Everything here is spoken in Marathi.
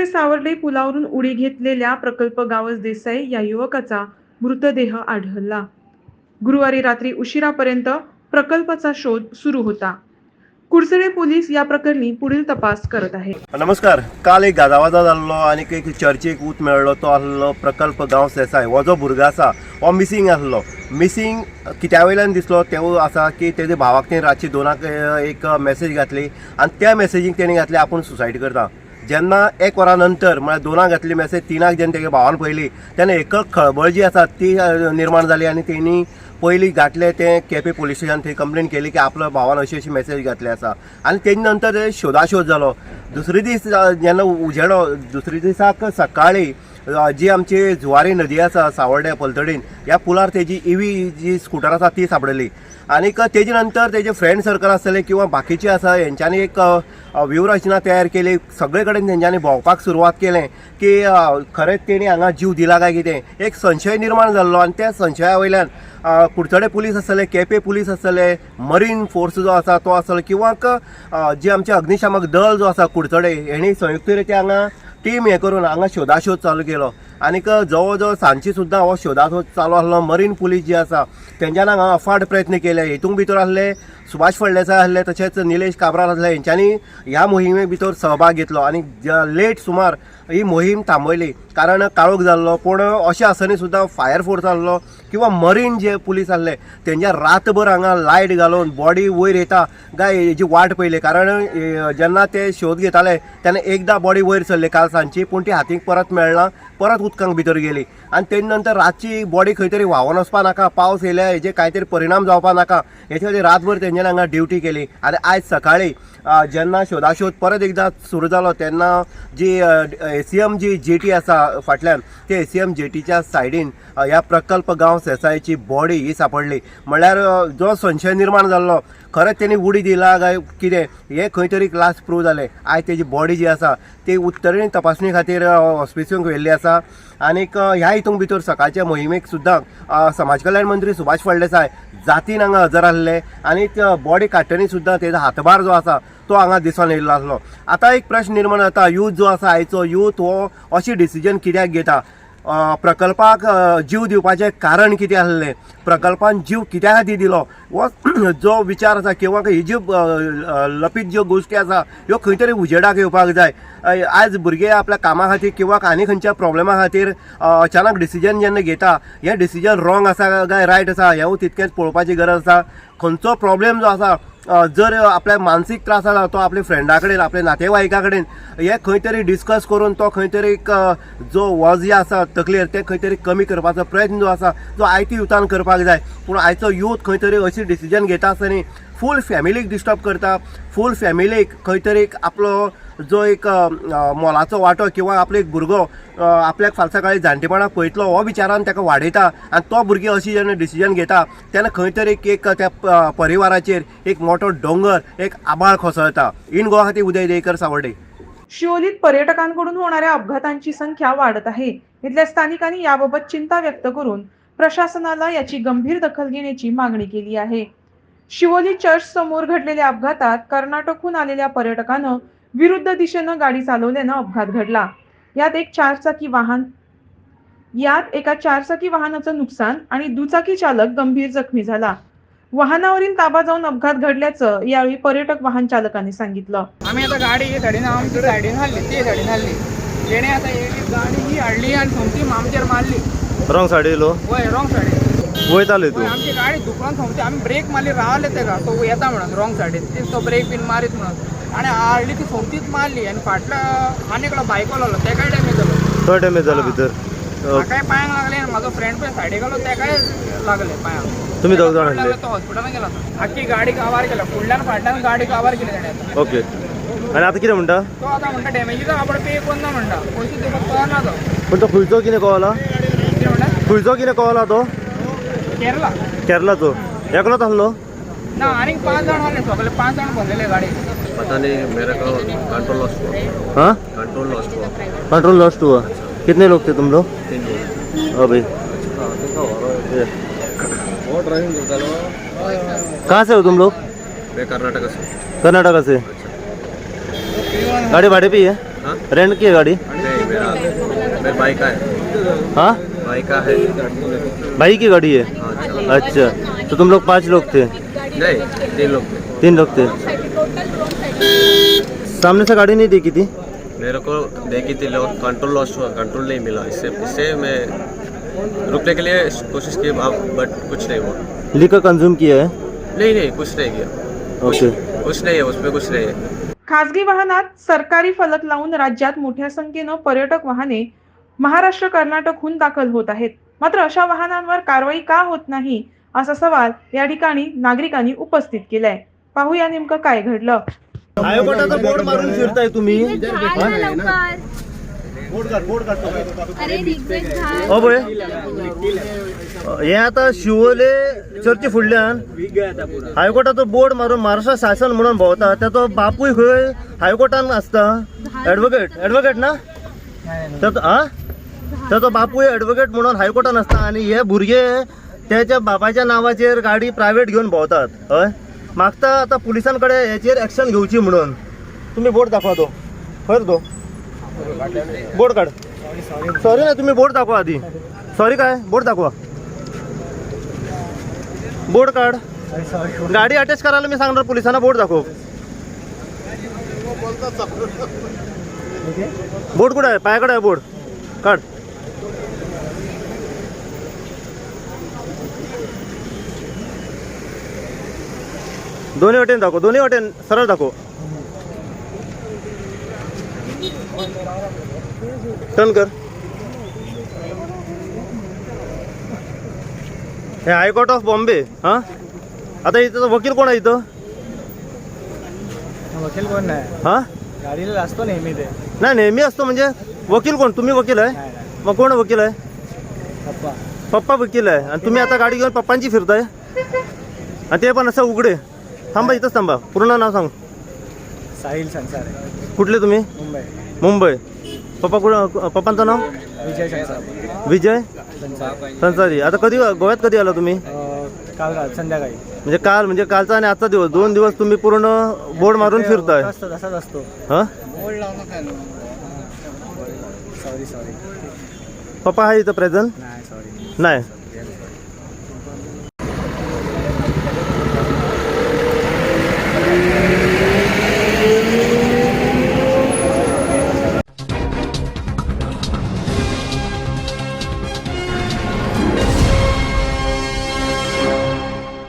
कुडचडे सावर्डे पुलावरून उडी घेतलेल्या प्रकल्प गावस देसाई या युवकाचा मृतदेह आढळला. गुरुवारी रात्री उशिरापर्यंत प्रकल्पाचा शोध सुरू होता. कुडचडे पोलीस या प्रकरणी पुढील तपास करत आहे नमस्कार. काल एक गाजावाजा जाल्लो आणि एक चर्चेक उत मेळ्ळो तो आसलो प्रकल्प गांव सेसाय हो जो भुरगो आसा हो मिसींग आसलो मिसींग कित्या वयल्यान दिसलो. तेवूय आसा की तेजे भावाक तेणी रातची दोनाक एक मेसेज घातली. आनी त्या मेसेजीक तेणी घातली आपूण सुसायड करता. जेन्ना एक वरा नंतर म्हळ्यार दोनाक घातली मॅसेज तिनाक जेन्ना तेगे भावान पयली तेन्ना एक खळबळ जी आसा ती निर्माण जाली आनी तेणी पयलीं घातले ते केपें पुलीस स्टेशन थंय कंप्लेन केली की आपल्या भावान अशी अशी मेसेज घातली आसा आनी तेजे नंतर शोधाशोध जालो दुसरे दीस जेन्ना उजेडो दुसरे दिसाक सकाळी जी आमची जुवारी नदी आसा सावर्ड्या पलतडीन ह्या पुलार तेजी इवी जी स्कुटर आसा ती सापडली. आनीक तेजे नंतर तेजे फ्रेंड सर्कल आसतले किंवा बाकीचे आसा हेंच्यांनी एक अ, व्यूहरचना तयार केली. सगळे कडेन तेंच्यांनी भोंवपाक सुरवात केलें की खरेंच तेणी हांगा जीव दिला काय कितें एक संशय निर्माण जाल्लो आनी त्या संशया वयल्यान कुडचडे पुलीस आसतले केपे पुलीस आसतले मरीन फोर्स जो आसा तो आसतलो किंवा जे आमचे अग्निशामक दळ जो आसा कुडचडे हेणी संयुक्तरित्या हांगा टीम हे करून हांगा शोधाशोध चालू केलो. आनीक जवळ जवळ सांजची सुद्दां हो शोधाशोध चालू आसलो. मरीन पुलीस जी आसा तेंच्यान हांगा अफाट प्रयत्न केले. हेतूंत भितर आसले सुभाष फळदेसाय आसले तशेंच निलेश काब्राल आसले हेंच्यांनी ह्या मोहिमे भितर सहभाग घेतलो. आनी लेट सुमार ही मोहीम थांबयली कारण काळोख जाल्लो पूण अशें आसनी सुद्दां फायर फोर्स आसलो. किंवा मरीन जे पुलीस आसले तेंच्या रातभर हांगा लायट घालून बॉडी वयर येता काय हेजी वाट पयली कारण जेन्ना ते शोध घेताले तेन्ना एकदां बॉडी वयर सरली काल सांजची पूण ती हातीक परत मेळना परत उदकांक भितर गेली. आनी तेजे नंतर रातची बॉडी खंय तरी व्हांवून वचपा नाका पावस येयल्या हेजे कांय तरी परिणाम जावपा नाका. हेचे खातीर रातभर तेंच्यानी हांगा ड्युटी केली. आनी आयज सकाळीं जेन्ना शोधाशोध परत एकदां सुरू जालो तेन्ना जी एसीएम जी जेटी आसा फाटल्यान ते एसीएम जेटीच्या सायडीन ह्या प्रकल्प गांव सेसायची बॉडी ही सापडली. म्हळ्यार जो संशय निर्माण जाल्लो खरेंच तेणी उडी दिला काय कितें हे खंय तरी क्लास प्रूव जालें आयज तेजी बॉडी जी आसा ती उत्तरेन तपासणी खातीर हॉस्पिटलांत व्हेल्ली आसा आनीक ह्या हितूंक भितर सकाळच्या मोहिमेक सुद्दां समाज कल्याण मंत्री सुभाष फळदेसाय जातीन हांगा हजर आसले आनी बॉडी काडटनी सुद्दां तेजो हातभार जो आसा तो हांगा दिसून येयल्लो आसलो आतां एक प्रश्न निर्माण जाता यूथ जो आसा आयचो यूथ हो अशी डिसिजन कित्याक घेता? प्रकल्पाक जीव दिवपाचें कारण कितें आसलें? प्रकल्पान जीव कित्या खातीर दिलो? हो जो विचार आसा किंवा ही ज्यो लपीत ज्यो गोश्टी आसा ह्यो खंय तरी उजेडाक येवपाक जाय. आयज भुरगे आपल्या कामा खातीर किंवा आनी खंयच्या प्रॉब्लेमा खातीर अचानक डिसिजन जेन्ना घेता हें डिसिजन रॉंग आसा काय रायट आसा हेंवूय तितकेंच पळोवपाची गरज आसा. खंयचो प्रॉब्लेम जो आसा जर आपल्या मानसीक त्रास आसा तो आपल्या फ्रेंडा कडेन आपल्या नातेवाईका कडेन हे खंय तरी डिस्कस करून तो खंय तरी जो वज जे आसा तकलेर ते खंय तरी कमी करपाचो प्रयत्न जो आसा जो आयती युथान करपाक जाय. पूण आयचो यूथ खंय तरी अशी डिसिजन घेता आसतना फूल फॅमिलीक डिस्टर्ब करता. फूल फॅमिलीक खंय तरी एक आपलो जो एक मोलाचो वांटो किंवा आपलो एक भुरगो आपल्याक फालसा सकाळी जाणटेपणाक पळयतलो हो विचारान ताका वाडयता आनी तो भुरगीं अशी जेन्ना डिसिजन घेता तेन्ना खंय तरी एक त्या परिवाराचेर एक मोठो डोंगर एक आबाळ खोसळता. इन गोवा खातीर उदय देकर सावर्डे. शिवोलीत पर्यटकांकडून होणाऱ्या अपघातांची संख्या वाढत आहे. इथल्या स्थानिकांनी याबाबत चिंता व्यक्त करून प्रशासनाला याची गंभीर दखल घेण्याची मागणी केली आहे. शिवोली चर्च समोर घडलेल्या अपघातात कर्नाटकहून आलेल्या पर्यटकानं विरुद्ध दिशेनं गाडी चालवल्यानं अपघात घडला. यात एक चारचाकी वाहन यात एका चारचाकी वाहनाचं नुकसान आणि दुचाकी चालक गंभीर जखमी झाला. वाहनावरील ताबा जाऊन अपघात घडल्याचं यावेळी पर्यटक वाहन चालकाने सांगितलं. आम्ही आता गाडी ही साडीन आमची सायडीन हाडली ती साडीन हाडली तेणे आता गाडी ही हाडली आणि सोमती आमचेर मारली. रॉंग सायड येयलो वय रॉंग वयताले तूं. आमची गाडी दुकान सोमती आम्ही ब्रेक मारली रावले तेका तो येता म्हणून रॉंग सायडीन ती तो ब्रेक बीन मारीत म्हणून. आणि हाडली ती सोमतीच मारली आणि फाटल्या इकडं बायको लागलो तेकाय डॅमेज जालो तो डॅमेज जालो भितर. म्हाकाय पांयांक लागले आणि म्हाजो फ्रेंड पण सायडीक गेलो तेकाय लागले पांयांक तुम्ही दोग जाण तो गेला. तो. आख्खी गाडी काबार केला. फुडल्यान फाटल्यान गाडी काबार केली आता ओके. आनी आतां कितें म्हणटा तो आता म्हणटा डॅमेजीचो आपण पे कोन्ना म्हणटा पयशे दिवपाक कळना तो. पूण तो खंयचो कितें कळला खंयचो कितें कळला तो? केरला. केरलाचो एकलोच आसलो ना आनीक पाँच जाण आसले सगळे पाँच जाण भरलेले गाडी. पता नहीं मेरे को कंट्रोल लॉस्ट हुआ. हाँ? कंट्रोल लॉस्ट हुआ. कंट्रोल लॉस्ट हुआ. कितने लोग थे तुम लोग? तीन लोग. अभी। ये। वो ड्राइविंग करता है कहाँ से हो तुम लोग? मैं कर्नाटक से. कर्नाटका से. गाड़ी भाड़े पे है हाँ? रेंट की है गाड़ी? नहीं मेरा मेरा बाइक का है. हाँ? बाइक का है. भाई की गाड़ी है? हाँ. अच्छा. तो तुम लोग पांच लोग थे? नहीं तीन लोग थे। तीन लोग थे? सामने से गाड़ी नहीं देखी थी? मेरे को देखी थी लो कंट्रोल लॉस हुआ कंट्रोल नहीं मिला। इससे इससे मैं रुकने के लिए कोशिश की बट कुछ नहीं हुआ। लिकर कंज्यूम किया है? नहीं नहीं कुछ नहीं किया। ओके कुछ नहीं है उसमें कुछ नहीं है। खासगी वाहनात सरकारी फलक लावून राज्यात मोठ्या संख्येनं पर्यटक वाहने महाराष्ट्र कर्नाटकहून दाखल होत आहेत. मात्र अशा वाहनांवर कारवाई का होत नाही? असा सवाल या ठिकाणी नागरिकांनी उपस्थित केलाय. पाहूया नेमकं काय घडलं. हायकोर्टाचा बोर्ड मारून फिरताय तुम्ही. हो आता शिवोले चर्ची फुडल्यान हायकोर्टाचो बोर्ड मारून महाराष्ट्र शासन म्हणून भोवता त्याचो बापूय खंय हायकोर्टान आसता? ऍडव्होकेट ऍडव्होकेट ना? हा त्याचो बापूय ॲडव्होकेट म्हणून हायकोर्टान आसता आणि हे भुरगे त्याच्या बापाच्या नांवाचेर गाडी प्रायव्हेट घेऊन भोवतात. हय? मागता आता पुलिसांकडे हेचेर एक्शन घेवची म्हणून. तुम्ही बोर्ड दाखवा तो. खर तो. बोर्ड काढ. सॉरी ना तुम्ही बोर्ड दाखवा आधी. सॉरी काय? बोर्ड दाखवा. बोर्ड काढ. गाडी अटॅच करायला मी सांगणार पोलिसांना बोर्ड दाखव. बोर्ड कुठं आहे? पायाकडे आहे बोर्ड काढ. दोन्ही वाटेन दाखव दोन्ही वाटेन सरळ दाखव. टर्न कर. हे हायकोर्ट ऑफ बॉम्बे हा? आता इथं वकील कोण आहे इथं? वकील कोण नाही. हा? गाडीला असतो नेहमी ते. नाही नेहमी असतो म्हणजे वकील कोण? तुम्ही वकील आहे? मग कोण वकील आहे? पप्पा. पप्पा वकील आहे. आणि तुम्ही आता गाडी घेऊन पप्पांची फिरताय? आणि ते पण असं उघडे. थांबा इथंच थांबा. पूर्ण नाव सांग. साहिल संसार. कुठले तुम्ही? मुंबई. मुंबई. पप्पा कुठं पप्पांचं नाव? विजय संसार. विजय? संसार. आता कधी गोव्यात कधी आला तुम्ही? काल रात संध्याकाळी. म्हणजे काल म्हणजे कालचा आणि आजचा दिवस. दोन दिवस तुम्ही पूर्ण बोर्ड मारून फिरताय. असतो तसाच असतो. हा? Sorry sorry. पप्पा आहे इथं प्रेझेंट? नाही सॉरी. नाही.